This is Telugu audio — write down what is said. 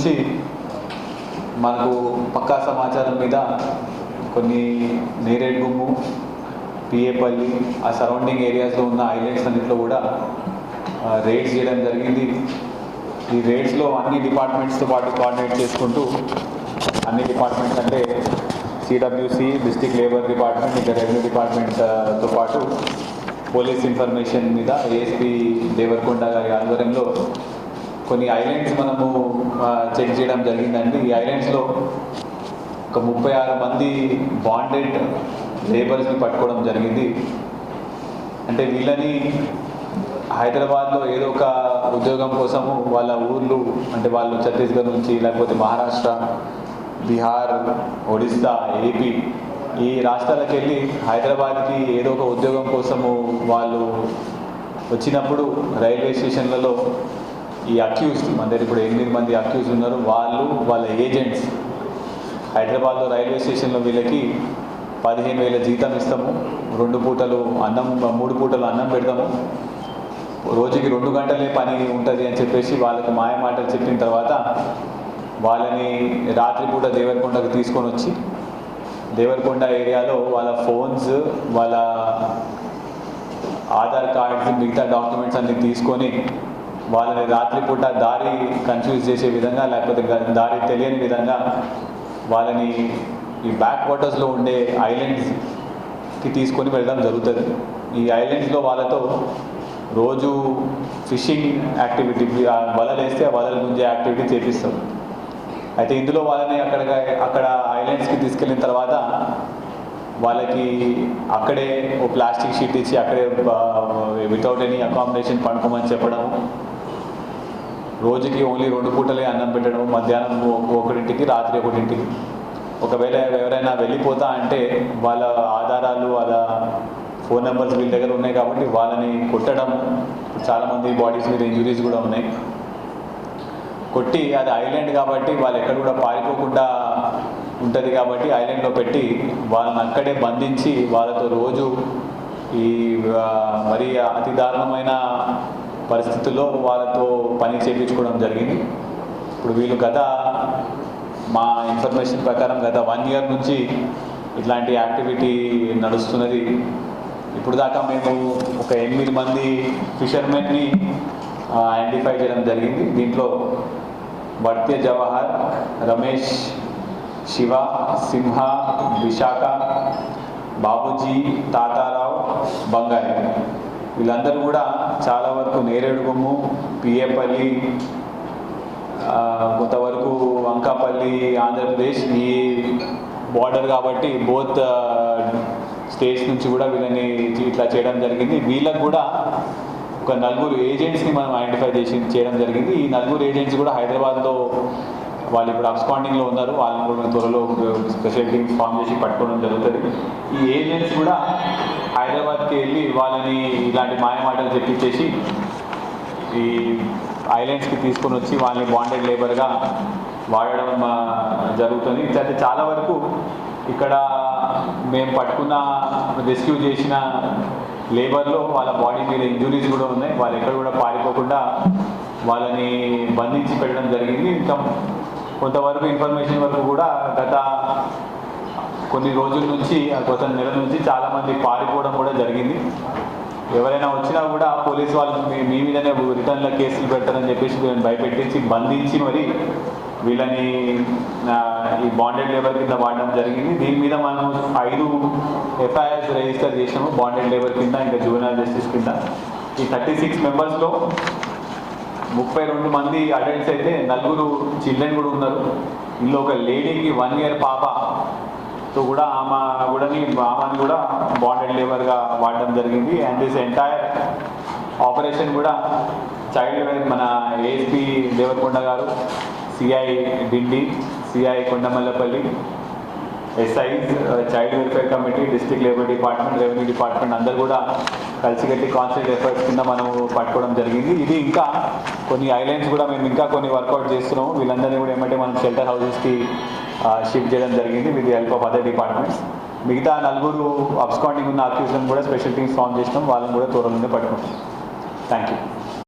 కొద్ది నుంచి మనకు పక్కా సమాచారం మీద కొన్ని నేరేడుగుమ్ము పిఏపల్లి ఆ సరౌండింగ్ ఏరియాస్లో ఉన్న ఐలాండ్స్ అన్నింటిలో కూడా రేడ్స్ చేయడం జరిగింది. ఈ రేడ్స్లో అన్ని డిపార్ట్మెంట్స్తో పాటు కోఆర్డినేట్ చేసుకుంటూ అన్ని డిపార్ట్మెంట్స్ అంటే సిడబ్ల్యూసి డిస్టిక్ లేబర్ డిపార్ట్మెంట్ ఇంకా రెవెన్యూ డిపార్ట్మెంట్తో పాటు పోలీస్ ఇన్ఫర్మేషన్ మీద ఏఎస్పీ దేవరకొండ గారి ఆధ్వర్యంలో కొన్ని ఐలాండ్స్ మనము చెక్ చేయడం జరిగిందండి. ఈ ఐలాండ్స్లో ఒక ముప్పై ఆరు మంది బాండెడ్ లేబర్స్ని పట్టుకోవడం జరిగింది. అంటే వీళ్ళని హైదరాబాద్లో ఏదో ఒక ఉద్యోగం కోసము వాళ్ళ ఊర్లు అంటే వాళ్ళు ఛత్తీస్గఢ్ నుంచి లేకపోతే మహారాష్ట్ర బీహార్ ఒడిస్సా ఏపీ ఈ రాష్ట్రాలకు వెళ్ళి హైదరాబాద్కి ఏదో ఒక ఉద్యోగం కోసము వాళ్ళు వచ్చినప్పుడు రైల్వే స్టేషన్లలో ఈ అక్యూస్ మన దగ్గర ఇప్పుడు ఎనిమిది మంది అక్యూస్ ఉన్నారు. వాళ్ళు వాళ్ళ ఏజెంట్స్ హైదరాబాద్లో రైల్వే స్టేషన్లో వీళ్ళకి పదిహేను వేల జీతం ఇస్తాము. రెండు పూటలు అన్నం మూడు పూటలు అన్నం పెడతాము. రోజుకి రెండు గంటలే పని ఉంటుంది అని చెప్పేసి వాళ్ళకి మాయ మాటలు చెప్పిన తర్వాత వాళ్ళని రాత్రిపూట దేవరకొండకు తీసుకొని వచ్చి దేవరకొండ ఏరియాలో వాళ్ళ ఫోన్స్ వాళ్ళ ఆధార్ కార్డ్స్ మిగతా డాక్యుమెంట్స్ అన్ని తీసుకొని వాళ్ళని రాత్రిపూట దారి కన్ఫ్యూజ్ చేసే విధంగా లేకపోతే దారి తెలియని విధంగా వాళ్ళని ఈ బ్యాక్ వాటర్స్లో ఉండే ఐలాండ్స్కి తీసుకొని వెళ్ళడం జరుగుతుంది. ఈ ఐలాండ్స్లో వాళ్ళతో రోజు ఫిషింగ్ యాక్టివిటీ ఆ వలలు వేస్తే వలలు గుంజే యాక్టివిటీ చేపిస్తాం. అయితే ఇందులో వాళ్ళని అక్కడ అక్కడ ఐలాండ్స్కి తీసుకెళ్ళిన తర్వాత వాళ్ళకి అక్కడే ఓ ప్లాస్టిక్ షీట్ ఇచ్చి అక్కడే వితౌట్ ఎనీ అకామిడేషన్ పండుకోమని చెప్పడం రోజుకి ఓన్లీ రెండు పూటలే అన్నం పెట్టడం మధ్యాహ్నం ఒకటింటికి రాత్రి ఒకటింటికి ఒకవేళ ఎవరైనా వెళ్ళిపోతా అంటే వాళ్ళ ఆధారాలు వాళ్ళ ఫోన్ నెంబర్స్ వీళ్ళ దగ్గర ఉన్నాయి కాబట్టి వాళ్ళని కొట్టడం చాలామంది బాడీస్ మీద ఇంజురీస్ కూడా ఉన్నాయి. కొట్టి అది ఐలాండ్ కాబట్టి వాళ్ళు ఎక్కడ కూడా పారిపోకుండా ఉంటుంది కాబట్టి ఐలాండ్లో పెట్టి వాళ్ళని అక్కడే బంధించి వాళ్ళతో రోజు ఈ మరీ అతి దారుణమైన పరిస్థితుల్లో వాళ్ళతో పని చేయించుకోవడం జరిగింది. ఇప్పుడు వీళ్ళు గత మా ఇన్ఫర్మేషన్ ప్రకారం గత వన్ ఇయర్ నుంచి ఇట్లాంటి యాక్టివిటీ నడుస్తున్నది. ఇప్పుడు దాకా మేము ఒక ఎనిమిది మంది ఫిషర్మెన్ని ఐడెంటిఫై చేయడం జరిగింది. దీంట్లో వర్త్య జవహర్ రమేష్ శివ సింహ విశాఖ బాబుజీ తాతారావు బంగారి. వీళ్ళందరూ కూడా చాలా వరకు నేరేడు గుమ్ము పిఏపల్లి కొంతవరకు అంకాపల్లి ఆంధ్రప్రదేశ్ ఈ బార్డర్ కాబట్టి బోత్ స్టేట్స్ నుంచి కూడా వీళ్ళని ఇట్లా చేయడం జరిగింది. వీళ్ళకు కూడా ఒక నలుగురు ఏజెంట్స్ని మనం ఐడెంటిఫై చేసి చేయడం జరిగింది. ఈ నలుగురు ఏజెంట్స్ కూడా హైదరాబాద్లో వాళ్ళు ఇప్పుడు అబ్స్పాండింగ్లో ఉన్నారు వాళ్ళని కూడా మేము త్వరలో స్పెషల్ టీమ్స్ ఫామ్ చేసి పట్టుకోవడం జరుగుతుంది. ఈ ఏజెంట్స్ కూడా హైదరాబాద్కి వెళ్ళి వాళ్ళని ఇలాంటి మాయమాటలు చెప్పించేసి ఈ ఐలాండ్స్కి తీసుకొని వచ్చి వాళ్ళని బాండెడ్ లేబర్గా వాడడం జరుగుతుంది. అయితే చాలా వరకు ఇక్కడ మేము పట్టుకున్న రెస్క్యూ చేసిన లేబర్లో వాళ్ళ బాడీ మీద ఇంజురీస్ కూడా ఉన్నాయి. వాళ్ళు ఎక్కడ కూడా పారిపోకుండా వాళ్ళని బంధించి పెట్టడం జరిగింది. ఇంకా కొంతవరకు ఇన్ఫర్మేషన్ వరకు కూడా గత కొన్ని రోజుల నుంచి ఆ కొత్త నెల నుంచి చాలామంది పారిపోవడం కూడా జరిగింది. ఎవరైనా వచ్చినా కూడా పోలీస్ వాళ్ళు మీ- మీదనే రిటర్న్లో కేసులు పెడతారని చెప్పేసి వీళ్ళని భయపెట్టించి బంధించి మరి వీళ్ళని ఈ బాండెడ్ లేబర్ కింద వాడడం జరిగింది. దీని మీద మనం ఐదు ఎఫ్ఐఆర్స్ రిజిస్టర్ చేసినాము బాండెడ్ లేబర్ కింద ఇంకా జూనియర్ జస్టిస్ కింద. ఈ థర్టీ సిక్స్ మెంబర్స్లో ముప్పై రెండు మంది అడల్ట్స్ అయితే నలుగురు చిల్డ్రన్ కూడా ఉన్నారు. ఇందులో ఒక లేడీకి వన్ ఇయర్ పాపతో కూడా ఆమె కూడా ఆమెను కూడా బాండెడ్ లేబర్గా వాడడం జరిగింది. అండ్ దిస్ ఎంటైర్ ఆపరేషన్ కూడా చైల్డ్ మన ASP Devarakonda garu CI Dindi CI Kondamallepally SI child welfare committee district labour department revenue department అందరు కూడా కలిసికట్టి కాన్సెంట్ ఎఫర్ట్స్ కింద మనం పట్టుకోవడం జరిగింది. ఇది ఇంకా కొన్ని ఐలైన్స్ కూడా మేము ఇంకా కొన్ని వర్కౌట్ చేస్తున్నాము. వీళ్ళందరినీ కూడా ఏమంటే మనం షెల్టర్ హౌసెస్కి షిఫ్ట్ చేయడం జరిగింది with help of other departments మిగతా నలుగురు అబ్స్కాండింగ్ ఉన్న అక్యూజన్ కూడా స్పెషల్ టీమ్స్ ఫామ్ చేసినాం. వాళ్ళని కూడా త్వరలోనే పట్టుకుంటాం థ్యాంక్ యూ